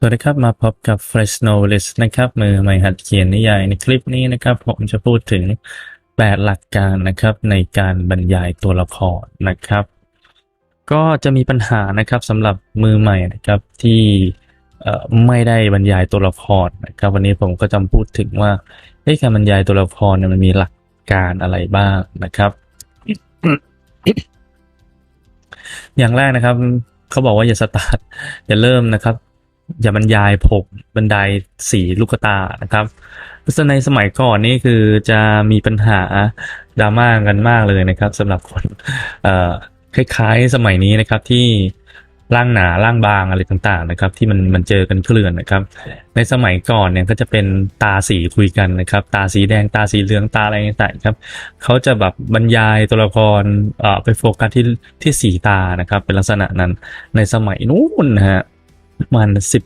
สวัสดีครับ มาพบกับ Fresh Novelist นะครับ มือใหม่หัดเขียนนิยายในคลิปนี้นะครับ ผมจะพูดถึง 8 หลักการนะครับในการบรรยายตัวละครนะครับ ก็จะมีปัญหานะครับสำหรับมือใหม่นะครับที่ไม่ได้บรรยายตัวละครนะครับวันนี้ผมก็จะพูดถึงว่าการบรรยายตัวละครเนี่ยมันมีหลักการอะไรบ้างนะครับ อย่างแรกนะครับเขาบอกว่าอย่าสตาร์ทอย่าเริ่มนะครับ อย่าบรรยายผมบรรยายสีลูกตานะครับซึ่ในสมัยก่อนนี่คือจะมีปัญหาดราม่ากันมากเลยนะครับสำหรับคนคล้ายๆสมัยนี้นะครับที่ร่างหนาร่างบางอะไรต่างๆนะครับ ที่มันมันเจอกันเคลื่อนนะครับ ในสมัยก่อนเนี่ยก็จะเป็นตาสีคุยกันนะครับ ตาสีแดงตาสีเหลืองตาอะไรต่างๆครับเขาจะแบบบรรยายตัวละครเอ่อไปโฟกัสที่ที่สีตานะครับ เป็นลักษณะนั้นในสมัยนู้นนะฮะ ประมาณสิบ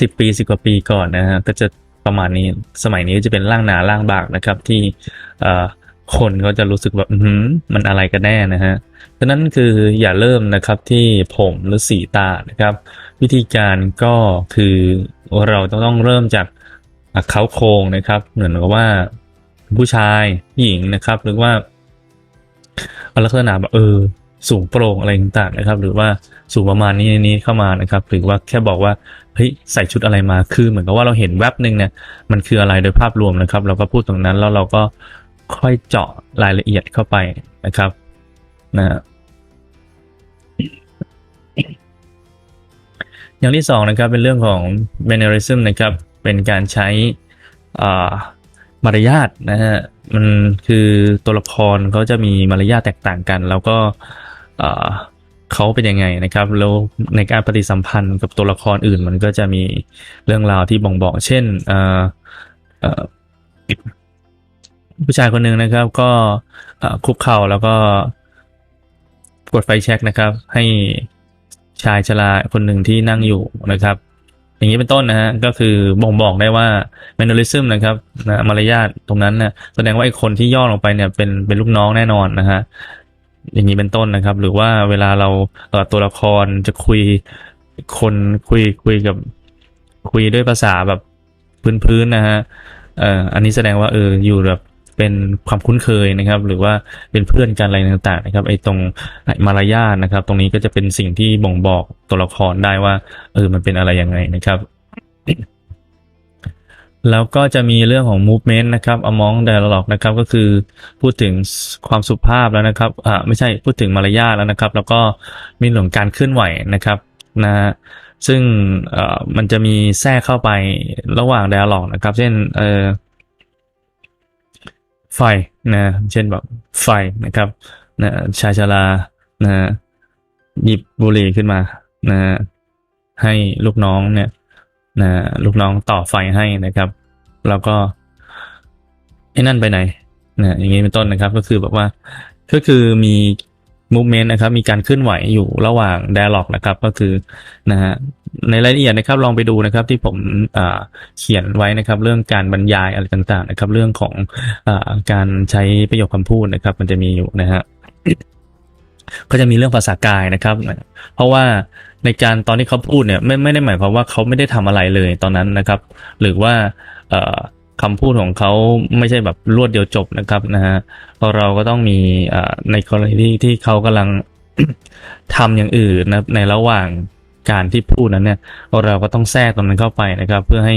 สิบปีสิบกว่าปีก่อนนะฮะก็จะประมาณนี้สมัยนี้จะเป็นร่างหนาร่างบางนะครับ ที่เอ่อคนก็จะรู้สึกแบบมันอะไรกันแน่นะฮะดังนั้นคืออย่าเริ่มนะครับที่ผมหรือสีตานะครับ วิธีการก็คือเราต้องต้องเริ่มจากเขาโครงนะครับ เหมือนกับว่าผู้ชายผู้หญิงนะครับ หรือว่าลักษณะแบบเออ สูงโปร่งอะไรต่างๆนะครับ หรือว่าสูงประมาณนี้นี้เข้ามานะครับ หรือว่าแค่บอกว่าเฮ้ยใส่ชุดอะไรมาคือ เหมือนกับว่าเราเห็นแวบหนึ่งเนี่ยมันคืออะไรโดยภาพรวมนะครับ เราก็พูดตรงนั้นแล้วเราก็ค่อยเจาะรายละเอียดเข้าไปนะครับนะอย่างที่สองนะครับเป็นเรื่องของ mannerism นะครับเป็นการใช้อามารยาทนะฮะมันคือตัวละครเขาจะมีมารยาทแตกต่างกัน แล้วก็ เขาเป็นยังไงนะครับ แล้วในการปฏิสัมพันธ์กับตัวละครอื่น มันก็จะมีเรื่องราวที่บ่งบอกเช่นผู้ชายคนหนึ่งนะครับ ก็คุกเข่าแล้วก็กดไฟแช็กนะครับ ให้ชายชราคนหนึ่งที่นั่งอยู่นะครับ อย่างนี้เป็นต้นนะฮะก็คือบ่งบอกได้ว่า mannerism นะครับนะมารยาทตรงนั้นนะแสดงว่าไอ้คนที่ย่อลงไปเนี่ยเป็นเป็นลูกน้องแน่นอนนะฮะ อย่างนี้เป็นต้นนะครับ หรือว่าเวลาเราตัวละครจะคุยคนคุยคุยกับคุยด้วยภาษาแบบพื้นๆนะฮะเอ่ออันนี้แสดงว่าเอออยู่แบบเป็นความคุ้นเคยนะครับ หรือว่าเป็นเพื่อนกันอะไรต่างๆนะครับไอ้ตรงมารยาทนะครับ ตรงนี้ก็จะเป็นสิ่งที่บ่งบอกตัวละครได้ว่า เออมันเป็นอะไรยังไงนะครับ แล้วก็จะมีเรื่องของ movement นะครับ among dialogue นะครับก็คือพูดถึงความสุภาพแล้วนะครับอ่าไม่ใช่พูดถึงมารยาทแล้วนะครับ แล้วก็มีเรื่องการเคลื่อนไหวนะครับนะซึ่งเอ่อมันจะมีแทรกเข้าไประหว่าง dialogue นะครับ เช่นเอ่อไฟนะเช่นแบบไฟนะครับนะชายชรานะหยิบบุหรี่ขึ้นมานะให้ลูกน้องเนี่ย นะลูกน้องต่อไฟให้นะครับ แล้วก็ไอ้นั่นไปไหนนะอย่างนี้เป็นต้นนะครับ ก็คือแบบว่าก็คือมี movement นะครับ มีการเคลื่อนไหวอยู่ระหว่าง dialog นะครับ ก็คือนะฮะในรายละเอียดนะครับ ลองไปดูนะครับ ที่ผมเขียนไว้นะครับ เรื่องการบรรยายอะไรต่างๆ นะครับ เรื่องของอการใช้ประโยคคำพูดนะครับ มันจะมีอยู่นะฮะก็จะมีเรื่องภาษากายนะครับ เพราะว่า ในการตอนที่เขาพูดเนี่ยไม่ไม่ได้หมายความว่าเขาไม่ได้ทำอะไรเลยตอนนั้นนะครับ หรือว่าเอ่อคำพูดของเขาไม่ใช่แบบรวดเดียวจบนะครับนะฮะเพราะเราก็ต้องมีในกรณีที่เขากำลังทำอย่างอื่นนะในระหว่างการที่พูดนั้นเนี่ยเราก็ต้องแทรกตรงนั้นเข้าไปนะครับ เพื่อให้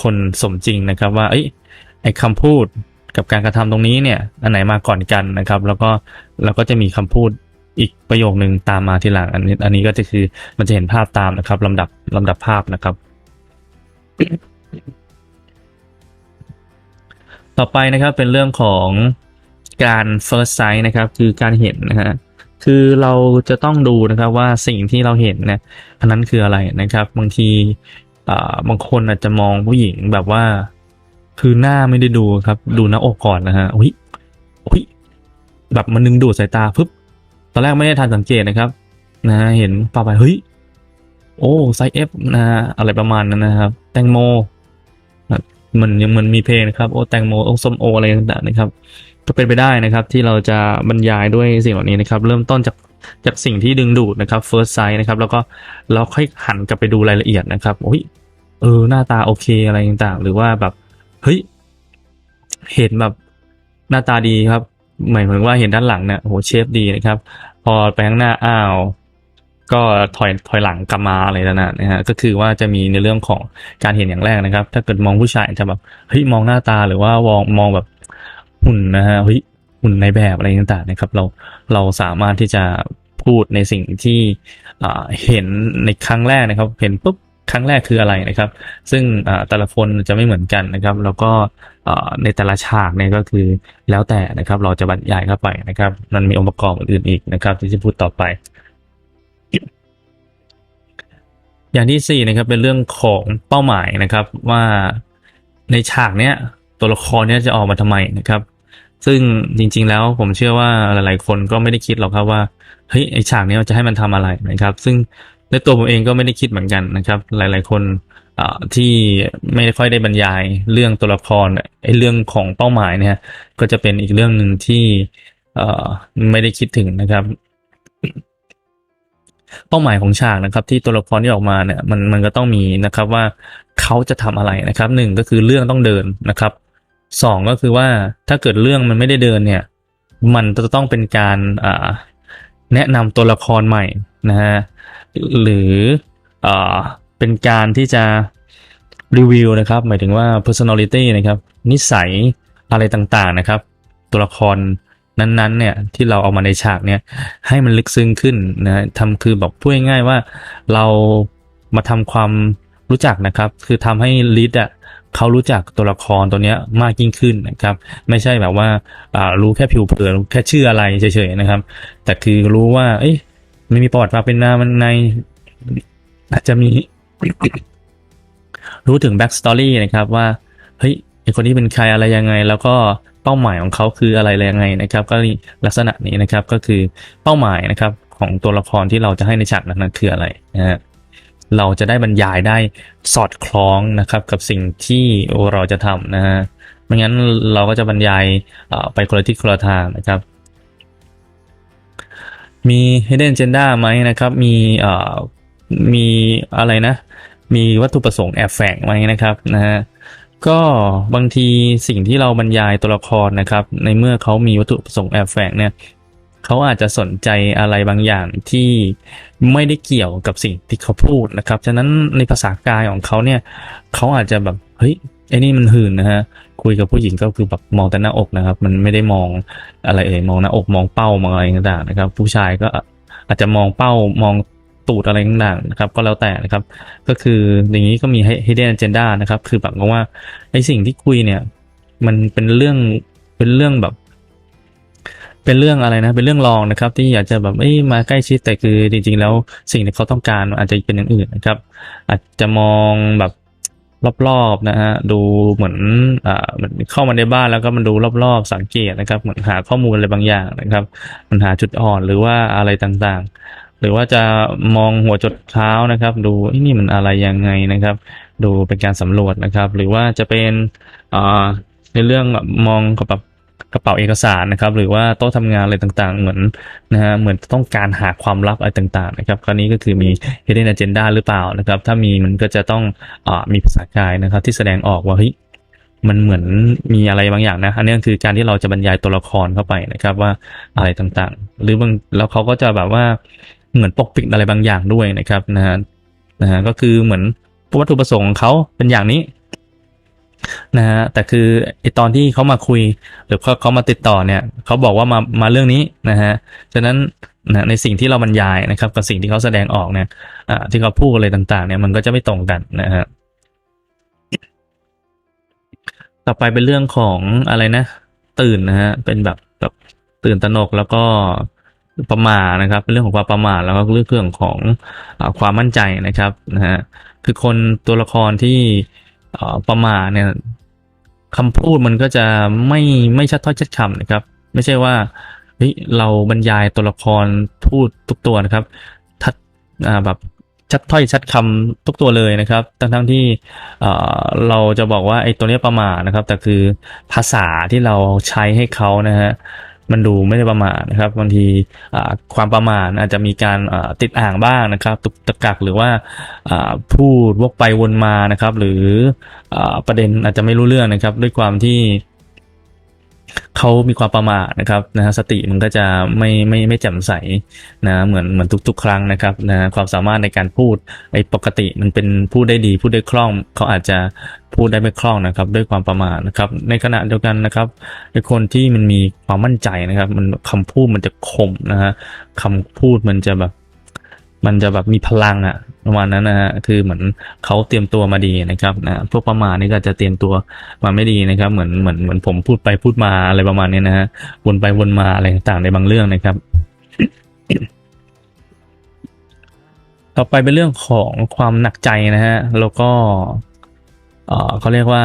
คนสมจริงนะครับว่าเอ้ไอ้คำพูดกับการกระทำตรงนี้เนี่ยอันไหนมาก่อนกันนะครับ แล้วก็เราก็จะมีคำพูด อีกประโยคหนึ่งตามมาทีหลังอันนี้อันนี้ก็จะคือมันจะเห็นภาพตามนะครับลำดับลำดับภาพนะครับ ต่อไปนะครับเป็นเรื่องของการ first sight นะครับ คือการเห็นนะฮะคือเราจะต้องดูนะครับว่าสิ่งที่เราเห็นเนี่ยอันนั้นคืออะไรนะครับ บางทีบางคนอาจจะมองผู้หญิงแบบว่า คือหน้าไม่ได้ดูครับ ดูหน้าอกก่อนนะฮะอุ้ยอุ้ยแบบมันนึงดูดสายตาปึ๊บ ตอนแรกไม่ได้ทันสังเกตนะครับ นะเห็นปาไปเฮ้ย โอ้ไซเอฟนะอะไรประมาณนั้นนะครับ แตงโมมันยังมันมีเพลงนะครับโอแตงโมโอส้มโออะไรต่างๆนะครับ ก็เป็นไปได้นะครับที่เราจะบรรยายด้วยสิ่งเหล่านี้นะครับ เริ่มต้นจากจากสิ่งที่ดึงดูดนะครับ first sight นะครับ แล้วก็แล้วค่อยหันกลับไปดูรายละเอียดนะครับโอ้ยเออหน้าตาโอเคอะไรต่างๆ หรือว่าแบบเฮ้ยเห็นแบบหน้าตาดีครับ หมายถึงว่าเห็นด้านหลังเนี่ยโหเชฟดีนะครับ พอไปข้างหน้าอ้าว ก็ถอยถอยหลังกลับมาอะไรนั่นนะนะฮะก็คือว่าจะมีในเรื่องของการเห็นอย่างแรกนะครับ ถ้าเกิดมองผู้ชายจะแบบเฮ้ยมองหน้าตาหรือว่ามองมองแบบหุ่นนะฮะเฮ้ยหุ่นในแบบอะไรต่างๆนะครับ เราเราสามารถที่จะพูดในสิ่งที่เห็นในครั้งแรกนะครับ เห็นปุ๊บ ครั้งแรกคืออะไรนะครับ ซึ่งแต่ละคนจะไม่เหมือนกันนะครับ แล้วก็ในแต่ละฉากเนี่ยก็คือแล้วแต่นะครับ เราจะบรรยายเข้าไปนะครับ มันมีองค์ประกอบอื่นอีกนะครับที่จะพูดต่อไป อย่างที่สี่นะครับเป็นเรื่องของเป้าหมายนะครับ ว่าในฉากเนี้ยตัวละครเนี้ยจะออกมาทำไมนะครับ ซึ่งจริง ๆ แล้วผมเชื่อว่าหลาย ๆ คนก็ไม่ได้คิดหรอกครับว่าเฮ้ยไอฉากเนี้ยจะให้มันทำอะไรนะครับ ซึ่ง ในตัวผมเองก็ไม่ได้คิดเหมือนกันนะครับ หลาย ๆ คนที่ไม่ได้ค่อยได้บรรยายเรื่องตัวละครไอเรื่องของเป้าหมายเนี่ยก็จะเป็นอีกเรื่องหนึ่งที่ไม่ได้คิดถึงนะครับเป้าหมายของฉากนะครับที่ตัวละครที่ออกมาเนี่ยมันมันก็ต้องมีนะครับว่าเขาจะทำอะไรนะครับหนึ่งก็คือเรื่องต้องเดินนะครับสองก็คือว่าถ้าเกิดเรื่องมันไม่ได้เดินเนี่ย มันจะต้องเป็นการแนะนำตัวละครใหม่ นะฮะหรือเอ่าเป็นการที่จะรีวิวนะครับ หมายถึงว่า personality นะครับ นิสัยอะไรต่างๆนะครับ ตัวละครนั้นๆเนี่ยที่เราเอามาในฉากเนี่ยให้มันลึกซึ้งขึ้นนะทำคือบอกพูดง่ายๆว่าเรามาทำความรู้จักนะครับ คือทำให้ลิดอะเขารู้จักตัวละครตัวเนี้ยมากยิ่งขึ้นนะครับ ไม่ใช่แบบว่าอ่ารู้แค่ผิวเผินแค่ชื่ออะไรเฉยๆนะครับ แต่คือรู้ว่า เอ้ ยมันมีประวัติมาเป็นนามันใน อาจจะมี รู้ถึงแบ็กสตอรี่นะครับว่า เฮ้ยไอคนนี้เป็นใครอะไรยังไง แล้วก็เป้าหมายของเขาคืออะไรอะไรยังไงนะครับ ก็ลักษณะนี้นะครับก็คือเป้าหมายนะครับของตัวละครที่เราจะให้ในฉากนั้นคืออะไรนะฮะเราจะได้บรรยายได้สอดคล้องนะครับกับสิ่งที่เราจะทำนะฮะไม่งั้นเราก็จะบรรยายไปคนละทิศคนละทางนะครับ มี hidden agenda ไหมนะครับ มีเอ่อมีอะไรนะ มีวัตถุประสงค์แอบแฝงไหมนะครับนะฮะก็บางทีสิ่งที่เราบรรยายตัวละครนะครับ ในเมื่อเขามีวัตถุประสงค์แอบแฝงเนี่ยเขาอาจจะสนใจอะไรบางอย่างที่ไม่ได้เกี่ยวกับสิ่งที่เขาพูดนะครับ ฉะนั้นในภาษากายของเขาเนี่ยเขาอาจจะแบบเฮ้ย ไอ้นี่มันหื่นนะฮะ คุยกับผู้หญิงก็คือแบบมองแต่หน้าอกนะครับ มันไม่ได้มองอะไรเอ่ยมองหน้าอกมองเป้ามองอะไรต่างๆนะครับ ผู้ชายก็อาจจะมองเป้ามองตูดอะไรต่างๆนะครับ ก็แล้วแต่นะครับ ก็คืออย่างนี้ก็มี hidden agenda นะครับ คือแบบว่าไอสิ่งที่คุยเนี่ย มันเป็นเรื่องเป็นเรื่องแบบ เป็นเรื่องอะไรนะ เป็นเรื่องรองนะครับ ที่อยากจะแบบเอ้ยมาใกล้ชิดแต่คือจริง ๆ แล้วสิ่งที่เขาต้องการอาจจะเป็นอย่างอื่นนะครับ อาจจะมองแบบ รอบๆนะฮะดูเหมือนอ่ามันเข้ามาในบ้านแล้วก็มันดูรอบๆสังเกตนะครับ เหมือนหาข้อมูลอะไรบางอย่างนะครับ มันหาจุดอ่อนหรือว่าอะไรต่างๆ หรือว่าจะมองหัวจดเท้านะครับ ดูนี่มันอะไรยังไงนะครับ ดูเป็นการสำรวจนะครับ หรือว่าจะเป็นอ่าในเรื่องแบบมองกับแบบ กระเป๋าเอกสารนะครับ หรือว่าโต๊ะทำงานอะไรต่างๆ เหมือนนะฮะเหมือนต้องการหาความลับอะไรต่างๆนะครับ คราวนี้ก็คือมี hidden agenda หรือเปล่านะครับ ถ้ามีมันก็จะต้องอมีภาษากายนะครับ ที่แสดงออกว่าเฮ้ยมันเหมือนมีอะไรบางอย่างนะ อันนี้คือการที่เราจะบรรยายตัวละครเข้าไปนะครับว่าอะไรต่างๆ หรือบางแล้วเขาก็จะแบบว่าเหมือนปกปิดอะไรบางอย่างด้วยนะครับนะฮะนะฮะก็คือเหมือนวัตถุประสงค์ของเขาเป็นอย่างนี้ นะฮะแต่คือไอตอนที่เขามาคุย หรือเขาเขามาติดต่อเนี่ยเขาบอกว่ามามาเรื่องนี้นะฮะฉะนั้นนะในสิ่งที่เราบรรยายนะครับ กับสิ่งที่เขาแสดงออกเนี่ยอ่าที่เขาพูดอะไรต่างๆ เนี่ยมันก็จะไม่ตรงกันนะฮะต่อไปเป็นเรื่องของอะไรนะ ตื่นนะฮะเป็นแบบแบบตื่นตระหนกแล้วก็ประมาทนะครับเป็นเรื่องของความประมาทแล้วก็เรื่องของอความมั่นใจนะครับนะฮะคือคนตัวละครที่ ประมาทเนี่ยคำพูดมันก็จะไม่ไม่ชัดถ้อยชัดคำนะครับ ไม่ใช่ว่าเฮ้ยเราบรรยายตัวละครพูดทุกตัวนะครับทัดแบบชัดถ้อยชัดคำทุกตัวเลยนะครับทั้งทั้งที่เออเราจะบอกว่าไอ้ตัวเนี้ยประมาทนะครับ แต่คือภาษาที่เราใช้ให้เขานะฮะ มันดูไม่ได้ประมาทนะครับบางทีความประมาทอาจจะมีการติดอ่างบ้างนะครับ ตุกตะกักหรือว่าพูดวกไปวนมานะครับ หรือประเด็นอาจจะไม่รู้เรื่องนะครับ ด้วยความที่ เขามีความประมาทนะครับนะฮะสติมันก็จะไม่ไม่ไม่แจ่มใสนะเหมือนเหมือนทุก ๆ ครั้งนะครับนะความสามารถในการพูดไอ้ปกติมันเป็นพูดได้ดีพูดได้คล่องเขาอาจจะพูดได้ไม่คล่องนะครับ ด้วยความประมาทนะครับ ในขณะเดียวกันนะครับไอ้คนที่มันมีความมั่นใจนะครับ มันคำพูดมันจะคมนะฮะคำพูดมันจะแบบ มันจะแบบมีพลังอะประมาณนั้นนะฮะคือเหมือนเขาเตรียมตัวมาดีนะครับนะพวกประมาณนี่ก็จะเตรียมตัวมาไม่ดีนะครับ เหมือนเหมือนเหมือนผมพูดไปพูดมาอะไรประมาณนี้นะฮะวนไปวนมาอะไรต่างในบางเรื่องนะครับ ต่อไปเป็นเรื่องของความหนักใจนะฮะแล้วก็เขาเรียกว่า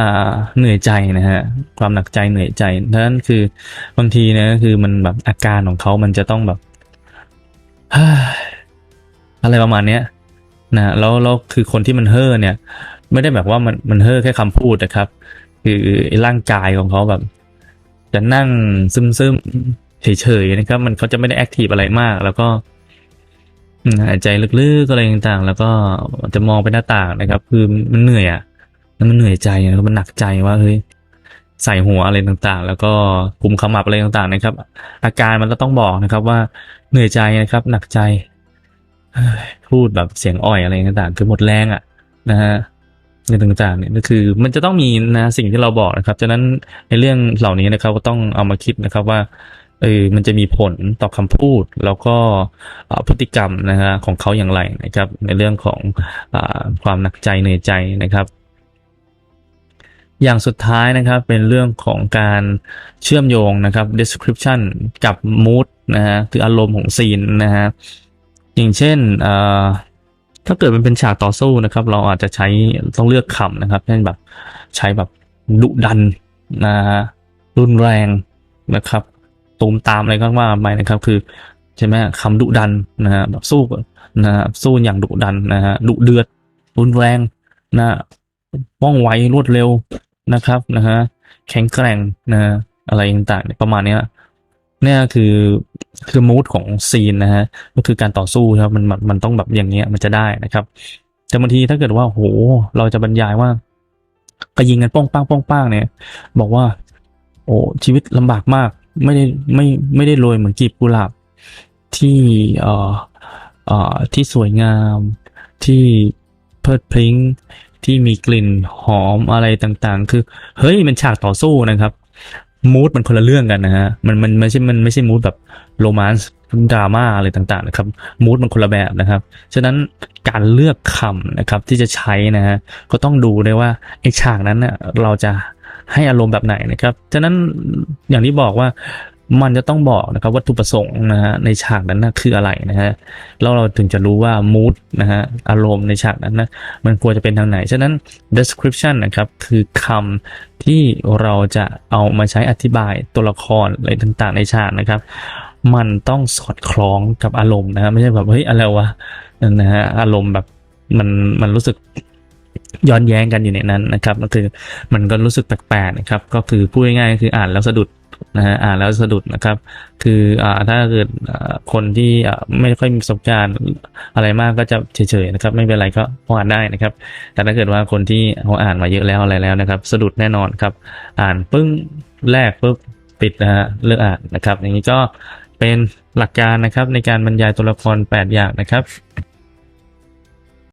เหนื่อยใจนะฮะความหนักใจเหนื่อยใจนั่นคือบางทีนะคือมันแบบอาการของเขามันจะต้องแบบ อะไรประมาณเนี้ยนะแล้วแล้วคือคนที่มันเฮ่อเนี่ย ไม่ได้แบบว่ามันมันเฮ่อแค่คำพูดนะครับ คือร่างกายของเขาแบบ จะนั่งซึมซึมๆเฉยๆนะครับ มันเขาจะไม่ได้แอคทีฟอะไรมาก แล้วก็หายใจลึกๆอะไรต่างๆ แล้วก็จะมองไปหน้าต่างนะครับ คือมันเหนื่อยอะแล้วมันเหนื่อยใจนะมันหนักใจว่าเฮ้ยใส่หัวอะไรต่างๆ แล้วก็กุมขมับอะไรต่างๆ นะครับ อาการมันก็ต้องบอกนะครับว่าเหนื่อยใจนะครับ หนักใจ พูดแบบเสียงอ่อยอะไรต่างๆ คือหมดแรงอะนะฮะในต่างๆเนี่ยก็คือมันจะต้องมีนะสิ่งที่เราบอกนะครับฉะนั้นในเรื่องเหล่านี้นะครับก็ต้องเอามาคิดนะครับว่าเออมันจะมีผลต่อคำพูดแล้วก็พฤติกรรมนะฮะของเขาอย่างไรนะครับ ในเรื่องของอความหนักใจเหนื่อยใจนะครับ อย่างสุดท้ายนะครับเป็นเรื่องของการเชื่อมโยงนะครับ description กับ mood นะฮะคืออารมณ์ของซีนนะฮะ อย่างเช่นเอ่อถ้าเกิดมันเป็นฉากต่อสู้นะครับ เราอาจจะใช้ต้องเลือกคำนะครับเช่นแบบใช้แบบดุดันนะฮะรุนแรงนะครับตูมตามอะไรก็ว่าไปนะครับคือใช่ไหมคำดุดันนะฮะแบบสู้นะฮะสู้อย่างดุดันนะฮะดุเดือดรุนแรงนะฮะว่องไวรวดเร็วนะครับนะฮะแข็งแกร่งนะฮะอะไรต่างๆประมาณนี้ เนี่ยคือคือมูดของซีนนะฮะก็คือการต่อสู้ครับมันมันมันต้องแบบอย่างเงี้ยมันจะได้นะครับ แต่บางทีถ้าเกิดว่าโหเราจะบรรยายว่าก็ยิงกันป้องป้างป้องป้างเนี่ย บอกว่า โอ้ชีวิตลำบากมาก ไม่ได้ไม่ไม่ได้โรยเหมือนกีบกุหลาบที่เอ่อเอ่อที่สวยงามที่เพลิดเพลิงที่มีกลิ่นหอมอะไรต่างๆ คือ เฮ้ยมันฉากต่อสู้นะครับ มูดมันคนละเรื่องกันนะฮะมันมันไม่ใช่มันไม่ใช่มูดแบบโรแมนต์ดราม่าอะไรต่างๆนะครับมูดมันคนละแบบนะครับ ฉะนั้นการเลือกคำนะครับที่จะใช้นะฮะก็ต้องดูด้วยว่าไอฉากนั้นเนี่ยเราจะให้อารมณ์แบบไหนนะครับ ฉะนั้นอย่างที่บอกว่า มันจะต้องบอกนะครับวัตถุประสงค์นะฮะในฉากนั้นนะคืออะไรนะฮะแล้วเราถึงจะรู้ว่า mood นะฮะอารมณ์ในฉากนั้นนะมันควรจะเป็นทางไหน ฉะนั้น description นะครับคือคำที่เราจะเอามาใช้อธิบายตัวละครอะไรต่างๆ ในฉากนะครับ มันต้องสอดคล้องกับอารมณ์นะฮะไม่ใช่แบบเฮ้ยอะไรวะนะฮะอารมณ์แบบมันมันรู้สึกย้อนแย้งกันอยู่ในนั้นนะครับก็คือมันก็รู้สึกแปลกๆนะครับ ก็คือพูดง่ายๆคืออ่านแล้วสะดุด นะฮะอ่านแล้วสะดุดนะครับ คืออ่าถ้าเกิดคนที่อ่าไม่ค่อยมีประสบการณ์อะไรมากก็จะเฉยๆนะครับ ไม่เป็นไรก็พออ่านได้นะครับ แต่ถ้าเกิดว่าคนที่เขาอ่านมาเยอะแล้วอะไรแล้วนะครับ สะดุดแน่นอนครับ อ่านปึ้งแรกปุ๊บปิดนะฮะเลิกอ่านนะครับ อย่างนี้ก็เป็นหลักการนะครับในการบรรยายตัวละคร 8 อย่างนะครับ